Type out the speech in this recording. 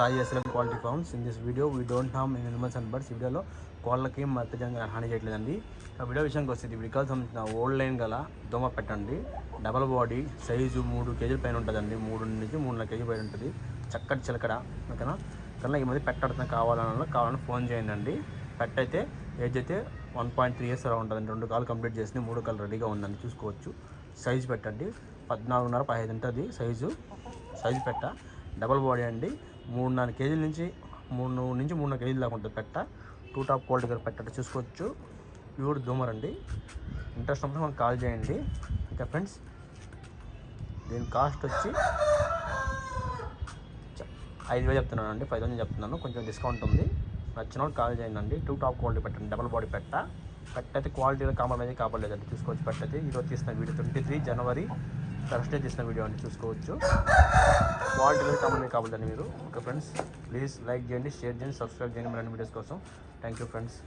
Sai SL quality farms. In this video we don't harm in animals and birds వీడియోలో కోళ్ళకి మత్తజంగా హాని చేయట్లేదండి. ఆ వీడియో విషయానికి వస్తుంది వీడికి సంబంధించిన ఓల్డ్ లైన్ గల దోమ పెట్టండి. డబల్ బాడీ సైజు మూడు కేజీల పైన ఉంటుందండి. మూడు నుంచి మూడున్నర కేజీ పైన ఉంటుంది. చక్కటి చిలకడ ఓకేనా? కన్నా ఈ మధ్య పెట్టడం కావాలన్నా కావాలని ఫోన్ చేయండి అండి పెట్ట అయితే ఏజ్ అయితే వన్ పాయింట్ త్రీ ఇయర్స్ అలా ఉంటుందండి. రెండు కాలు కంప్లీట్ చేసి మూడు కాలు రెడీగా ఉందండి. చూసుకోవచ్చు. సైజు పెట్టండి. పద్నాలుగున్నర పదిహేను ఉంటుంది. సైజు సైజు పెట్ట. డబల్ బాడీ అండి. మూడున్నర కేజీల నుంచి మూడు నుంచి మూడున్నర కేజీల దాకా ఉంటుంది పెట్ట. టూ టాప్ క్వాలిటీ గారు పెట్టట చూసుకోవచ్చు. ప్యూర్ దూమర్ అండి. ఇంట్రెస్ట్ ఉన్నప్పుడు మనకు కాల్ చేయండి. ఇంకా ఫ్రెండ్స్ దీని కాస్ట్ వచ్చి చ- ఐదు వేలు చెప్తున్నాను అండి. ఫైవ్ థౌసండ్ చెప్తున్నాను. కొంచెం డిస్కౌంట్ ఉంది. నచ్చిన వాళ్ళు కాల్ చేయండి అండి టూ టాప్ క్వాలిటీ పెట్టండి. డబల్ బాడీ పెట్ట. పెట్ట అయితే క్వాలిటీలో కాంప్రమైజ్ కాపాడలేదండి చూసుకోవచ్చు పెట్ట అయితే. ఈరోజు తీసిన వీడియో ట్వంటీ త్రీ జనవరి థర్స్డే చేసిన వీడియో అని చూసుకోవచ్చు. క్వాలిటీలో కాంప్రమైజ్ కాపాడదండి మీరు. ఓకే ఫ్రెండ్స్ ప్లీజ్ లైక్ చేయండి షేర్ చేయండి సబ్స్క్రైబ్ చేయండి. మరిన్ని వీడియోస్ కోసం. Thank you friends